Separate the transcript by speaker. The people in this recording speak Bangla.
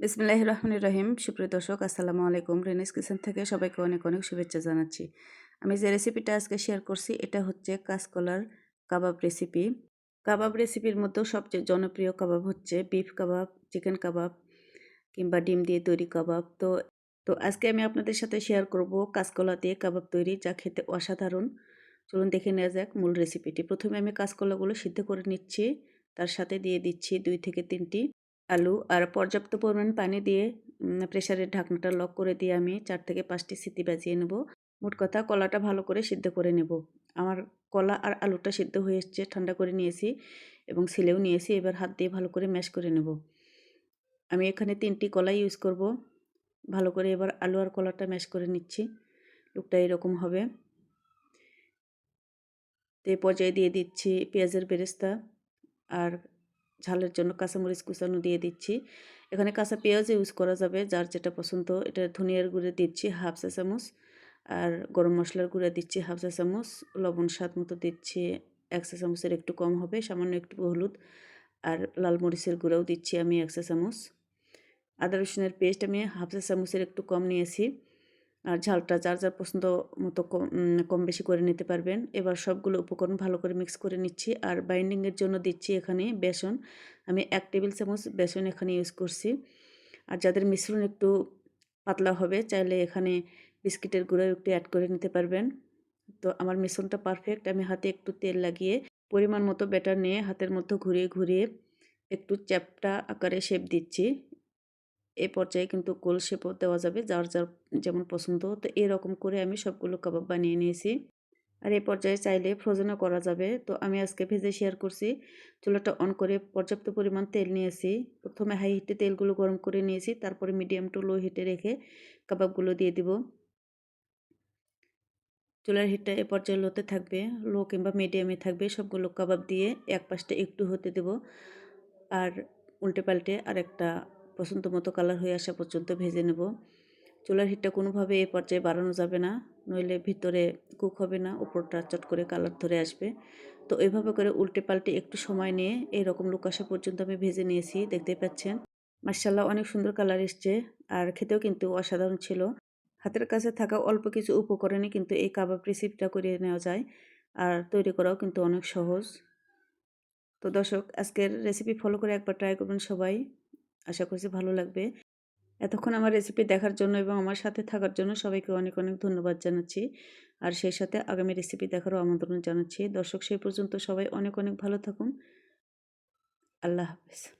Speaker 1: বিসমিল্লাহ রহমান রহিম। সুপ্রিয় দর্শক, আসসালামু আলাইকুম। রেনিস কিচেন থেকে সবাইকে অনেক অনেক শুভেচ্ছা জানাচ্ছি। আমি যে রেসিপিটা আজকে শেয়ার করছি, এটা হচ্ছে কাঁচকলার কাবাব রেসিপি কাবাব রেসিপির মধ্যেও সবচেয়ে জনপ্রিয় কাবাব হচ্ছে বিফ কাবাব চিকেন কাবাব কিংবা ডিম দিয়ে তৈরি কাবাব। তো তো আজকে আমি আপনাদের সাথে শেয়ার করব কাঁচকলা দিয়ে কাবাব তৈরি, যা খেতে অসাধারণ। চলুন দেখে নেওয়া যাক মূল রেসিপিটি প্রথমে আমি কাঁচকলাগুলো সিদ্ধ করে নিচ্ছি। তার সাথে দিয়ে দিচ্ছি দুই থেকে তিনটি আলু আর পর্যাপ্ত পরিমাণ পানি দিয়ে প্রেশারের ঢাকনাটা লক করে দিয়ে আমি চার থেকে পাঁচটি সিটি বাজিয়ে নেব। মোট কথা কলাটা ভালো করে সিদ্ধ করে নেব। আমার কলা আর আলুটা সিদ্ধ হয়ে এসছে, ঠান্ডা করে নিয়েছি এবং ছিলেও নিয়েছি। এবার হাত দিয়ে ভালো করে ম্যাশ করে নেব। আমি এখানে তিনটি কলা ইউজ করব। ভালো করে এবার আলু আর কলাটা ম্যাশ করে নিচ্ছি। লুকটা এরকম হবে। তো এই পর্যায়ে দিয়ে দিচ্ছি পেঁয়াজের বেরেস্তা আর ঝালের জন্য কাঁচামরিচ কুচানো দিয়ে দিচ্ছি। এখানে কাঁচা পেঁয়াজ ইউজ করা যাবে, যার যেটা পছন্দ। এটা ধনিয়ার গুঁড়ে দিচ্ছি, হাফ চা চামচ। আর গরম মশলার গুঁড়া দিচ্ছি, হাফ চা চামচ। লবণ স্বাদ মতো দিচ্ছি, এক চা চামচের একটু কম হবে, সামান্য একটু হলুদ। আর লাল মরিচের গুঁড়াও দিচ্ছি আমি এক চা চামচ। আদা রসুনের পেস্ট আমি হাফ চা চামচের একটু কম নিয়েছি। আর ঝালটা যার যার পছন্দ মতো কম বেশি করে নিতে পারবেন। এবার সবগুলো উপকরণ ভালো করে মিক্স করে নিচ্ছি। আর বাইন্ডিংয়ের জন্য দিচ্ছি এখানে বেসন। আমি এক টেবিল চামচ বেসন এখানে ইউজ করছি। আর যাদের মিশ্রণ একটু পাতলা হবে, চাইলে এখানে বিস্কিটের গুঁড়ো একটু অ্যাড করে নিতে পারবেন। তো আমার মিশ্রণটা পারফেক্ট আমি হাতে একটু তেল লাগিয়ে পরিমাণ মতো ব্যাটার নিয়ে হাতের মধ্যে ঘুরিয়ে ঘুরিয়ে একটু চ্যাপটা আকারে শেপ দিচ্ছি। এই পর্যায়ে কিন্তু গোল শেপও দেওয়া যাবে, যার যার যেমন পছন্দ। তো এরকম করে আমি সবগুলো কাবাব বানিয়ে নিয়েছি। আর এই পর্যায়ে চাইলে ফ্রোজেনও করা যাবে। তো আমি আজকে ভেজে শেয়ার করছি। চুলাটা অন করে পর্যাপ্ত পরিমাণ তেল নিয়েছি। প্রথমে হাই হিটে তেলগুলো গরম করে নিয়েছি। তারপরে মিডিয়াম টু লো হিটে রেখে কাবাবগুলো দিয়ে দিব। চুলার হিটটা এ পর্যায়ে লোতে থাকবে লো কিংবা মিডিয়ামে থাকবে। সবগুলো কাবাব দিয়ে এক পাশটা একটু হতে দেব। আর উল্টে পাল্টে আর একটা পছন্দ মতো কালার হয়ে আসা পর্যন্ত ভেজে নেব। চুলার হিটটা কোনোভাবে এ পর্যায়ে বাড়ানো যাবে না, নইলে ভিতরে কুক হবে না, উপরটা চট করে কালার ধরে আসবে। তো এভাবে করে উল্টে পাল্টে একটু সময় নিয়ে এইরকম লুক আসা পর্যন্ত আমি ভেজে নিয়েছি দেখতে পাচ্ছেন। মার্শাল্লাহ অনেক সুন্দর কালার এসছে আর খেতেও কিন্তু অসাধারণ ছিল। হাতের কাছে থাকা অল্প কিছু উপকরণে কিন্তু এই কাবাব রেসিপিটা করে নেওয়া যায় আর তৈরি করাও কিন্তু অনেক সহজ। তো দর্শক, আজকের রেসিপি ফলো করে একবার ট্রাই করবেন সবাই। আশা করছি ভালো লাগবে। এতক্ষণ আমার রেসিপি দেখার জন্য এবং আমার সাথে থাকার জন্য সবাইকে অনেক অনেক ধন্যবাদ জানাচ্ছি। আর সেই সাথে আগামী রেসিপি দেখারও আমন্ত্রণ জানাচ্ছি। দর্শক, সেই পর্যন্ত সবাই অনেক অনেক ভালো থাকুন। আল্লাহ হাফেজ।